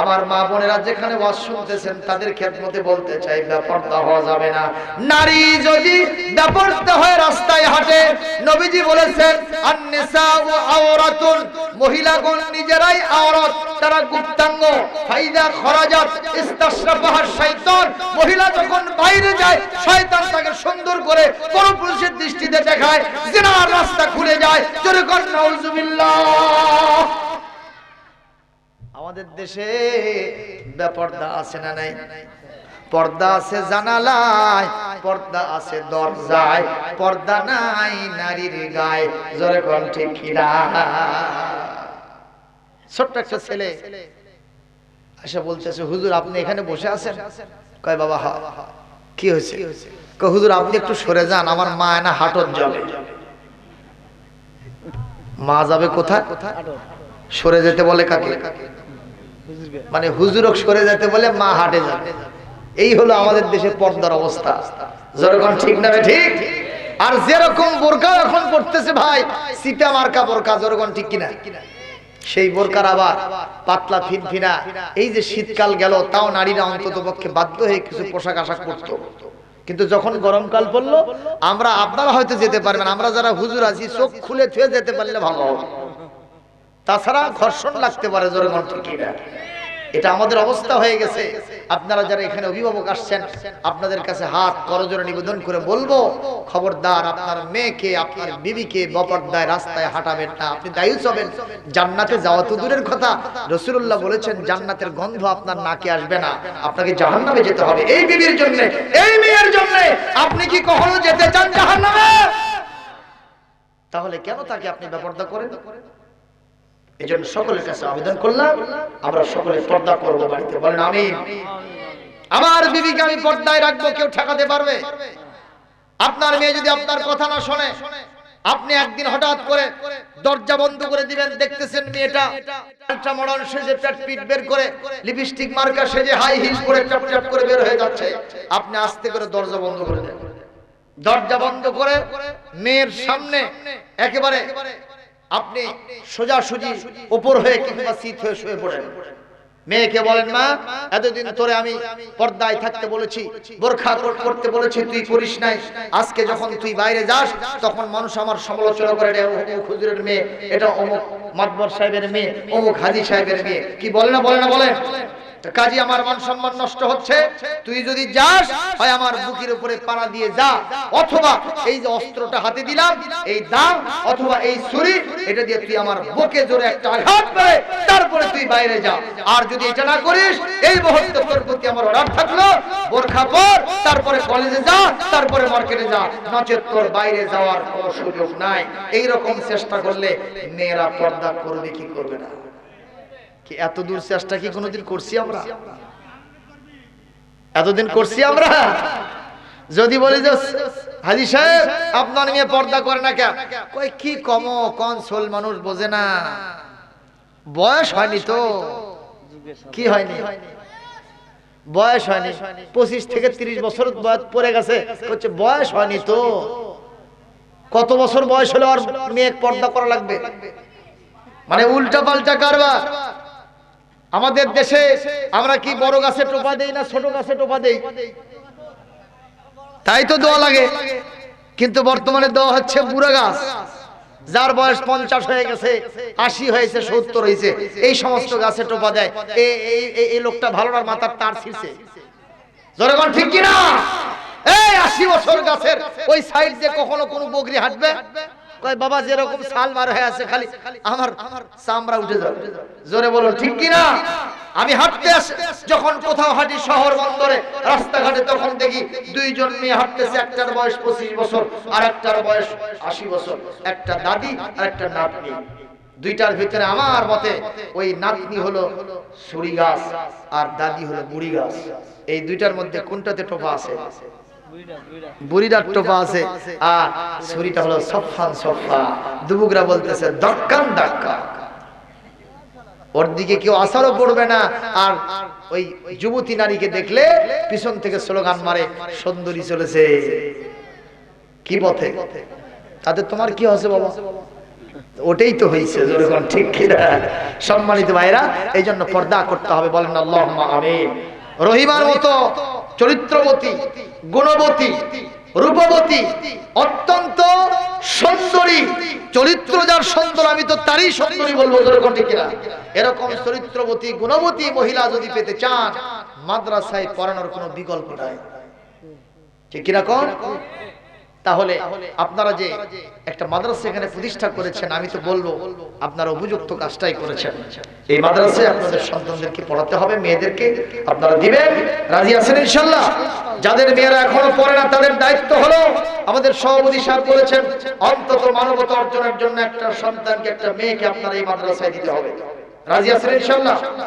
আমার মা বোনেরা যেখানে ওয়াজ শুনতেছেন, তাদের খেদমতে বলতে চাই, ব্যাপারটা হওয়া যাবে না। নারী যদি ব্যাপারটা হয়ে রাস্তায় হাঁটে, নবীজি বলেছেন আন্নিসা ও আওরাতুন। মহিলাগণ নিজেরাই আওরাত, তারা গুপ্তাঙ্গ। ফাইদা খরাজাত ইস্তাশরাফাহার শয়তান মহিলা যখন বাইরে যায়, শয়তান তাকে সুন্দর করে পরপুরুষের দৃষ্টিতে দেখায়, জিনার রাস্তা খুলে যায়। জোরে কর নাউজুবিল্লাহ। আমাদের দেশে বেপর্দা আছে না নাই? পর্দা আছে জানালায়, পর্দা আছে দরজায়, পর্দা নাই নারীর গায়ে, জোরে কোন ঠিক কিনা ছোট্ট একটা ছেলে এসে বলতেছে, হুজুর, আপনি এখানে বসে আছেন? কয়, বাবা, হা, কি হয়েছে? কয়, হুজুর, আপনি একটু সরে যান, আমার মা না হাটত জলে মা যাবে কোথায়? সরে যেতে বলে কাকে? মানে হুজুরক সরে যেতে বলে মা হাটে যাবে। এই হলো আমাদের দেশের পর্দার অবস্থা। যেরকম ঠিক না ঠিক? আর যেরকম বোরকা এখন পড়তেছে ভাই সীতা মার্কা বোরকা যেরকম ঠিক কিনা? সেই বোরকার আবার পাতলা ফিনফিনা। এই যে শীতকাল গেল, তাও নারীরা অন্তত পক্ষে বাধ্য হয়ে কিছু পোশাক আশাক করতো কিন্তু যখন গরমকাল পড়ল, আমরা আপনারা হয়তো যেতে পারবেন আমরা যারা হুজুর আছি, চোখ খুলে থুয়ে যেতে পারলে ভালো হবে। তাছাড়া ঘর্ষণ লাগতে পারে জোরে ঠিক এটা আমাদের অবস্থা হয়ে গেছে। আপনারা যারা এখানে অভিভাবক আসছেন, আপনাদের কাছে হাত করজোরে নিবেদন করে বলব, খবরদার, আপনার মেয়েকে, আপনার বিবিকে বপরদায় রাস্তায় হাঁটাবেন না। আপনি দায়ুস হবেন। জান্নাতে যাওয়া তো দূরের কথা। রসুল্লাহ বলেছেন, জান্নাতের গন্ধ আপনার নাকে আসবে না। আপনাকে জাহান্নামে যেতে হবে। এই বিবির জন্য, এই মেয়ের জন্য আপনি কি কখনো যেতে চান জাহান্নামে? তাহলে কেন তাকে আপনি ব্যাপারটা করেন? এই জন্য সকলের কাছে আবেদন করলাম, আমরা সকলে পর্দা করব বাড়িতে। বলেন আমি আমার বিবিকে আমি পর্দায় রাখব, কেউ ঠেকাতে পারবে? আপনার মেয়ে যদি আপনার কথা না শোনে, আপনি একদিন হঠাৎ করে দরজা বন্ধ করে দিবেন, দেখতেছেন মেয়েটা একটা সেজে প্যাট পিট বের করে লিপস্টিক সেজে হাই হিল পরে চাপ চাপ করে বের হয়ে যাচ্ছে। আপনি আস্তে করে দরজা বন্ধ করে দেন। দরজা বন্ধ করে মেয়ের সামনে একেবারে আপনি সোজাসুজি উপর হয়ে কিংবা শীত হয়ে শুয়ে পড়েন। মেয়েকে বলেন, মা, এতদিন তোরে আমি পর্দায় থাকতে বলেছি, বোরখা করতে বলেছি, তুই করিস নাই। আজকে যখন তুই বাইরে যাস, তখন মানুষ আমার সমালোচনা করে খুজুরের মেয়ে, এটা অমুক মাতবর সাহেবের মেয়ে, অমুক হাজি সাহেবের মেয়ে। কি বলে না বলে না বলে? কাজী আমার মান সম্মান নষ্ট হচ্ছে। তুই যদি যাস, হয় আমার বুকের উপরে পাড়া দিয়ে যা। অথবা এই যে অস্ত্রটা হাতে দিলাম, এই দাম অথবা এই ছুরি, এটা দিয়ে তুই আমার বুকে জোরে একটা আঘাত করে তারপরে তুই বাইরে যা। আর যদি এটা না করিস, এই মুহূর্তে তোর প্রতি আমার অর্ডার থাকল। বোরখা পর, তারপরে কলেজে যা, তারপরে মার্কেটে যা। নচেত তোর বাইরে যাওয়ার কোনো সুযোগ নাই। এই রকম চেষ্টা করলে মেয়েরা পর্দা করবে, কি করবে না? কি এত দূর চেষ্টা কি কোনোদিন করছি আমরা? এতদিন করছি আমরা? যদি বলি যে হাজি সাহেব আপনার মেয়ে পর্দা করে না কেন? কই কি কম? কোন সোল মানুষ বোঝে না। বয়স হয়নি তো। কি হয়নি? বয়স হয়নি। পঁচিশ থেকে তিরিশ বছর বয়স পড়ে গেছে। হচ্ছে বয়স হয়নি তো। কত বছর বয়স হলে আর মেয়ে পর্দা করা লাগবে? মানে উল্টা পাল্টা কারবার। আমাদের দেশে আমরা কি বড় গাছে টোপা দেই না ছোট গাছে টোপা দেই? তাই তো দোয়া লাগে। কিন্তু বর্তমানে দেওয়া হচ্ছে বুড়া গাছ। যার বয়স পঞ্চাশ হয়ে গেছে আশি হয়েছে সত্তর হয়েছে এই সমস্ত গাছে টোপা দেয়। এই- লোকটা ভালোটার মাথার তার ছিঁড়ছে। জনগণ ঠিক কিনা? এই আশি বছর গাছের ওই সাইড দিয়ে কখনো কোনো বগরি হাঁটবে? বাবা, যেরকম সাল মার হয়ে আছে, খালি আমার চামড়া উঠে যাবে। জোরে বলুন ঠিক কিনা আমি হাঁটতে আসি, যখন কোথাও হাঁটি শহর বন্দরে, রাস্তাঘাটে, তখন দেখি দুইজন মেয়ে হাঁটতেছে, একটার বয়স পঁচিশ বছর আর একটার বয়স আশি বছর। একটা দাদি আর একটা নাতনি। দুইটার ভিতরে আমার মতে ওই নাতনি হলো সুরি গাছ আর দাদি হলো বুড়ি গাছ। এই দুইটার মধ্যে কোনটাতে টোপা আছে? বুড়িটার টোপা আছে আর ছুরিটা হলো সফা। দুবুকরা বলতেছে, দক্কান ওর দিকে কেউ আসারও পড়বে না। আর ওই যুবতী নারীকে দেখলে পিছন থেকে স্লোগান মারে, সুন্দরী চলেছে। কি পথে? তাতে তোমার কি হচ্ছে বাবা? ওটাই তো হয়েছে ঠিক কিনা। সম্মানিত ভাইরা এই জন্য পর্দা করতে হবে, বলেন আল্লাহ রহিমার মতো চরিত্রবতী, গুণবতী, রূপবতী, অত্যন্ত সুন্দরী চরিত্র যার সুন্দর, আমি তো তারই সুন্দরী বলব এরকম চরিত্রবতী, গুণবতী মহিলা যদি পেতে চান, মাদ্রাসায় পড়ানোর কোন বিকল্প নাই। ঠিক কীরকম তাহলে আপনারা যে একটা মাদ্রাসা এখানে প্রতিষ্ঠা করেছেন আমি তো বলব আপনারা উপযুক্ত কাজটাই করেছেন। এই মাদ্রাসায় আপনাদের সন্তানদেরকে পড়াতে হবে মেয়েদেরকে আপনারা দিবেন রাজি আছেন ইনশাল্লাহ যাদের মেয়েরা এখনও পড়ে না তাদের দায়িত্ব হলো আমাদের সভাপতি সাহেব বলেছেন অন্তত মানবতা অর্জনের জন্য একটা সন্তানকে একটা মেয়েকে আপনারা এই মাদ্রাসায় দিতে হবে। রাজি আছেন ইনশাল্লাহ